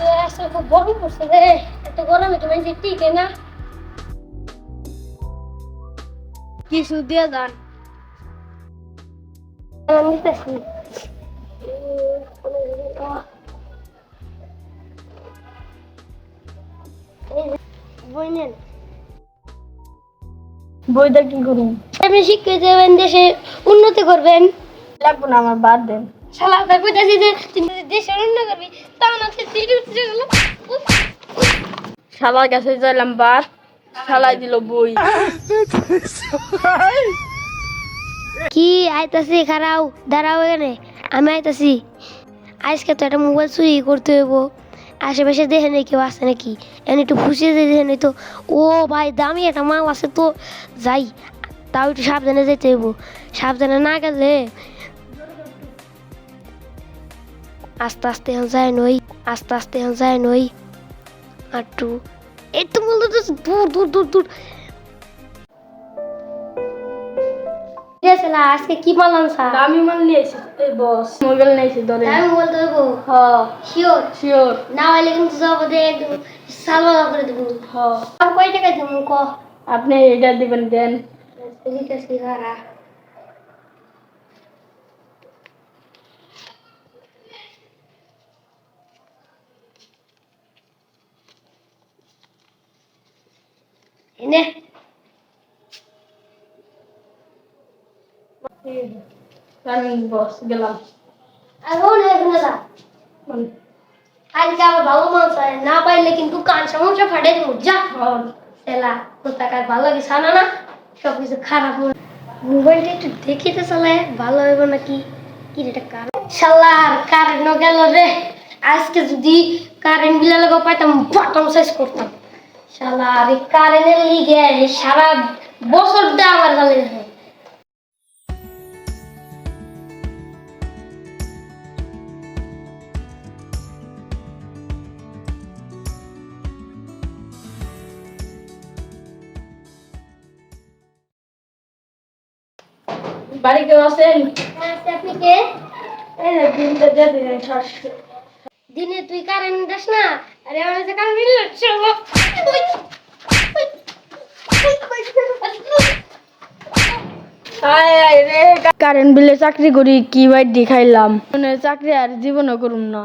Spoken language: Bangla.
তো আসলে খুব গরম পড়ছে রে। এত গরমে তো মানুষ টিকে না? কিছু দিয়ে যান? আমি নিতেছি। বই নেন। বইটা কি করুন? আপনি শিক্ষা দেবেন দেশে উন্নতি করবেন। লাগবো না আমার বাদ দেন। শালা আপনার কইতাছি যে তুমি দেশের উন্নতি করবি তাও না যাইলাম বাদ শালাই দিল বই। কি আইতাছি খারাও, দাঁড়াও এখানে, আমি আইতাছি। আজকে তো একটা মোবাইল চুরি করতে হইব। আশেপাশে দেখে নেই কেউ আছে নাকি? এনে একটু ফুসিয়ে দিয়ে দেখে নেই তো। ও ভাই, দামি একটা মাল আছে তো, যাই, তাও একটু সাবধানে যেতে হইব। সাবধানে না গেলে আস্তে আস্তে এখন যায় নই আস্তে আস্তে এখন যায় নই। আটটু এই তো বলতো দূর দূর দূর। দূর আজকে কি মাল আনছা দামি মাল নিয়ে এসে এই বস মোবাইল নিয়ে এসে ধরে আমি বলতে দেবো হ শিওর। শিওর। না হলে কিন্তু সব একদম সালবা করে দেবো। হ। আমি কয় টাকা দেবো ক? আপনি এটা দিবেন দেন। দিতেছি খারা এনে। আমি বস গেলাম। এখন এখানে যা। আজকে আবার ভালো মাছ না পাইলে কিন্তু কান সমস্যা ফাটে দেবো যা। হল কোথাকার ভালো কিছু আনা না? সব কিছু খারাপ মোবাইলটা একটু দেখিতে চালায় ভালো হইব নাকি? কি এটা কারেন্ট শালার কারেন্ট গেল রে। আজকে যদি কারেন্ট বিলের লোক পাইতাম বটম সাইজ করতাম। শালার কারেন্টের লিগে সারা বছর দে আমার গালে বাড়ি কেউ আছেন? আচ্ছা, আপনি কে? দিনে তুই কারেন্ট দাস না বিল চলো আয় আয়, রে। কারেন্ট বিলে চাকরি করি, কি বাইর দেখাইলাম? চাকরি আর জীবনও করুম না।